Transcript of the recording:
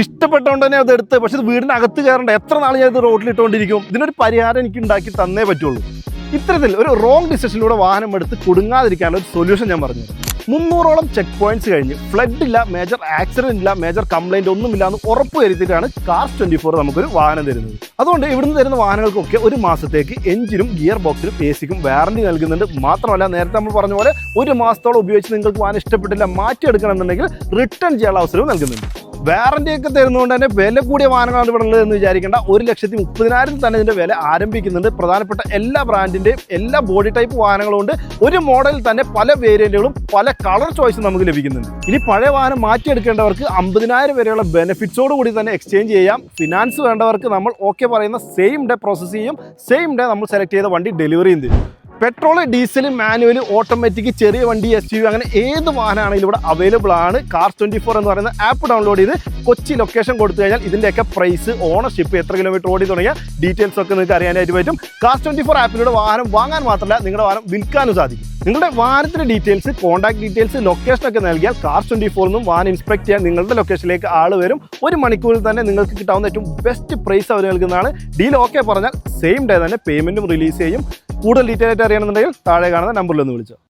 ഇഷ്ടപ്പെട്ടോണ്ട് തന്നെ അത് എടുത്ത് പക്ഷെ ഇത് വീടിന് അകത്ത് കയറേണ്ട. എത്ര നാൾ ഞാൻ ഇത് റോഡിൽ ഇട്ടുകൊണ്ടിരിക്കും ഇതിനൊരു പരിഹാരം എനിക്ക് ഉണ്ടാക്കി തന്നേ പറ്റുള്ളൂ. ഇത്തരത്തിൽ ഒരു റോങ് ഡിസിഷനിലൂടെ വാഹനം എടുത്ത് കുടുങ്ങാതിരിക്കാനുള്ള ഒരു സൊല്യൂഷൻ ഞാൻ പറഞ്ഞു. മുന്നൂറോളം ചെക്ക് പോയിന്റ്സ് കഴിഞ്ഞ് ഫ്ലഡ് ഇല്ല മേജർ ആക്സിഡന്റ് ഇല്ല മേജർ കംപ്ലൈന്റ് ഒന്നുമില്ല എന്ന് ഉറപ്പ് വരുത്തിയിട്ടാണ് കാർസ് ട്വന്റി ഫോർ നമുക്കൊരു വാഹനം തരുന്നത്. അതുകൊണ്ട് ഇവിടുന്ന് തരുന്ന വാഹനങ്ങൾക്കൊക്കെ ഒരു മാസത്തേക്ക് എഞ്ചിനും ഗിയർ ബോക്സിനും എ സിക്കും വാറണ്ടി നൽകുന്നുണ്ട്. മാത്രമല്ല നേരത്തെ നമ്മൾ പറഞ്ഞ പോലെ ഒരു മാസത്തോളം ഉപയോഗിച്ച് നിങ്ങൾക്ക് വാഹനം ഇഷ്ടപ്പെട്ടില്ല മാറ്റിയെടുക്കണമെന്നുണ്ടെങ്കിൽ റിട്ടേൺ ചെയ്യാനുള്ള അവസരവും നൽകുന്നുണ്ട്. വാറണ്ടി ഒക്കെ തരുന്നതുകൊണ്ട് തന്നെ വില കൂടിയ വാഹനങ്ങളാണ് ഇവിടെ ഉള്ളത് എന്ന് വിചാരിക്കേണ്ട. ഒരു ലക്ഷത്തി മുപ്പതിനായിരം തന്നെ ഇതിന്റെ വില ആരംഭിക്കുന്നുണ്ട്. പ്രധാനപ്പെട്ട എല്ലാ ബ്രാൻഡിന്റെയും എല്ലാ ബോഡി ടൈപ്പ് വാഹനങ്ങളും ഉണ്ട്. ഒരു മോഡലിൽ തന്നെ പല വേരിയന്റുകളും പല കളർ ചോയ്സും നമുക്ക് ലഭിക്കുന്നുണ്ട്. ഇനി പഴയ വാഹനം മാറ്റിയെടുക്കേണ്ടവർക്ക് അമ്പതിനായിരം വരെയുള്ള ബെനിഫിറ്റ്സോട് കൂടി തന്നെ എക്സ്ചേഞ്ച് ചെയ്യാം. ഫിനാൻസ് വേണ്ടവർക്ക് നമ്മൾ ഓക്കെ പറയുന്ന സെയിം ഡേ പ്രോസസ്സ് ചെയ്യും. സെയിം ഡേ നമ്മൾ സെലക്ട് ചെയ്ത വണ്ടി ഡെലിവറി ചെയ്യും പെട്രോൾ ഡീസൽ മാനുവൽ ഓട്ടോമാറ്റിക് ചെറിയ വണ്ടി എസ് യു അങ്ങനെ ഏത് വാഹനമാണെങ്കിലും ഇവിടെ അവൈലബിൾ ആണ്. കാർ ട്വന്റി ഫോർ എന്ന് പറയുന്ന ആപ്പ് ഡൗൺലോഡ് ചെയ്ത് കൊച്ചി ലൊക്കേഷൻ കൊടുത്തു കഴിഞ്ഞാൽ ഇതിന്റെയൊക്കെ പ്രൈസ് ഓണർഷിപ്പ് എത്ര കിലോമീറ്റർ ഓടി തുടങ്ങിയ ഡീറ്റെയിൽസ് ഒക്കെ നിങ്ങൾക്ക് അറിയാനായിട്ട് പറ്റും. കാർ ട്വന്റി ഫോർ ആപ്പിലൂടെ വാഹനം വാങ്ങാൻ മാത്രമല്ല നിങ്ങളുടെ വാഹനം വിൽക്കാനും സാധിക്കും. നിങ്ങളുടെ വാഹനത്തിന്റെ ഡീറ്റെയിൽസ് കോൺടാക്ട് ഡീറ്റെയിൽസ് ലൊക്കേഷൻ ഒക്കെ നൽകിയാൽ കാർ ട്വന്റി ഫോറിൽ വാഹനം ഇൻസ്പെക്ട് ചെയ്യാൻ നിങ്ങളുടെ ലൊക്കേഷനിലേക്ക് ആൾ വരും. ഒരു മണിക്കൂറിൽ തന്നെ നിങ്ങൾക്ക് കിട്ടാവുന്ന ഏറ്റവും ബെസ്റ്റ് പ്രൈസ് അവർ നൽകുന്നതാണ്. ഡീൽ ഓക്കെ പറഞ്ഞാൽ സെയിം ഡേ തന്നെ പേയ്മെന്റും റിലീസ് ചെയ്യും. കൂടുതൽ ഡീറ്റെയിൽ ആയിട്ട് അറിയണമെന്നുണ്ടെങ്കിൽ താഴെ കാണുന്ന നമ്പറിൽ ഒന്ന് വിളിച്ചോ.